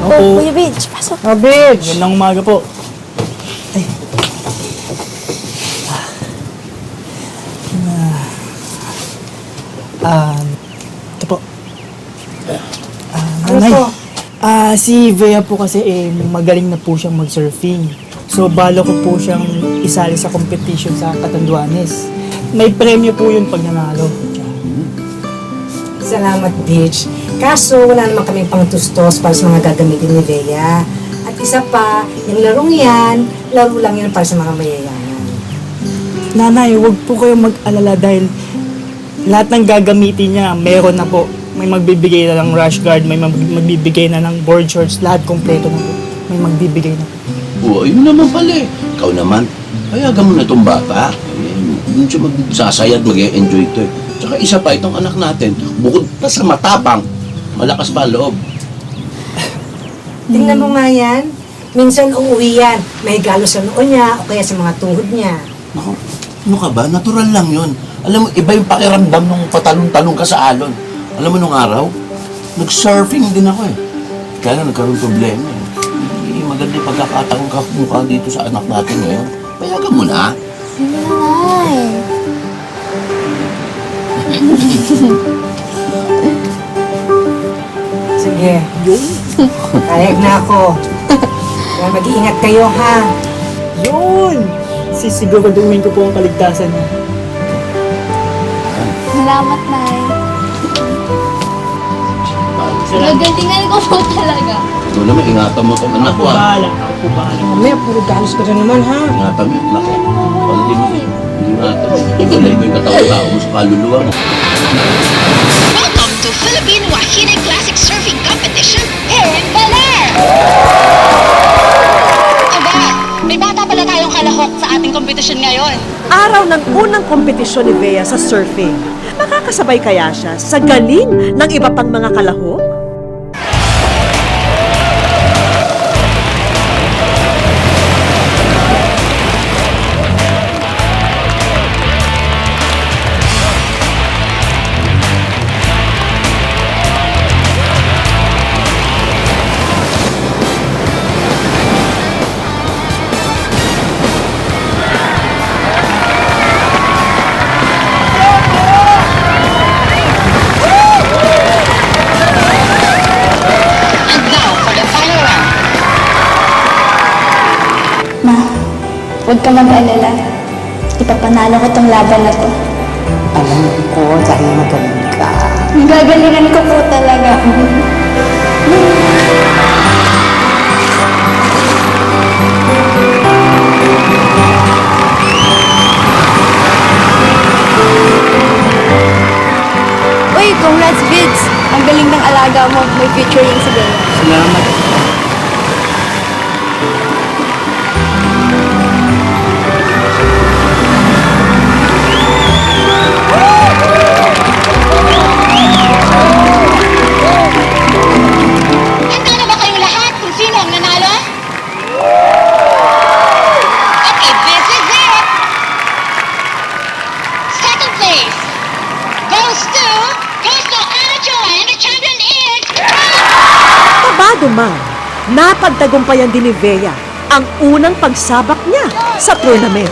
Opo. Oh, Kuya Vince, pasok. Oh, bitch! Magandang umaga po. Ay. Ah. Ah, ito po. Ah, Ano nanay. po? Ah, si Vea po kasi eh, magaling na po siyang mag-surfing. So, balo ko po siyang isali sa competition sa Catanduanes. May premyo po yun pag nanalo. Salamat, bitch. Kaso, wala naman kami pang tustos para sa mga gagamitin ni Bea. At isa pa, yung larong yan, laro lang yan para sa mga mayayaman. Nanay, huwag po kayong mag-alala dahil lahat ng gagamitin niya, meron na po. May magbibigay na ng rash guard, may mag- magbibigay na ng board shorts, lahat kompleto na po. May magbibigay na po. Oo, ayun naman pala eh. Ikaw naman, payagan mo na itong bata. Eh, Hindi siya magsasayad, mag-enjoy ito eh. Tsaka isa pa, itong anak natin, bukod pa sa matapang, malakas pa ang loob. Tingnan mo nga yan. Minsan uuwi yan, may galo sa noo niya o kaya sa mga tuhod niya. Naku, ano ka ba? Natural lang yun. Alam mo, iba yung pakiramdam nung patalong-talong ka sa alon. Alam mo nung araw, nag-surfing din ako eh. Kaya lang nagkaroon problema eh. Hindi maganda yung pagkakataon ka mukha dito sa anak natin ngayon. Payagan mo na. Nanay. Sige. Kayag na ako. Kaya mag-iingat kayo, ha? Yun! Sisiguraduhin ko po ang kaligtasan niya. Salamat, Nay. Gagalingan ko po talaga. Ito naman, ingatan mo itong anak Ako ko ah. bahala. Ako po bahala. Mamaya, puro galos ka na naman, ha? Ingatan mo yung anak ko. Pandi mo eh. Ingatan mo. Ibalay mo yung katawan mo sa kaluluwa mo. Araw ng unang kompetisyon ni Bea sa surfing. Makakasabay kaya siya sa galing ng iba pang mga kalahok? Ma, huwag ka mag-alala. Ipapanalo ko tong laban na to. Alam ko, dahil magaling ka. Gagalingan ko po talaga. Uy, congrats, Vids! Ang galing ng alaga mo. May featuring si Bea. Salamat. Man, napagtagumpayan din ni Bea ang unang pagsabak niya sa tournament.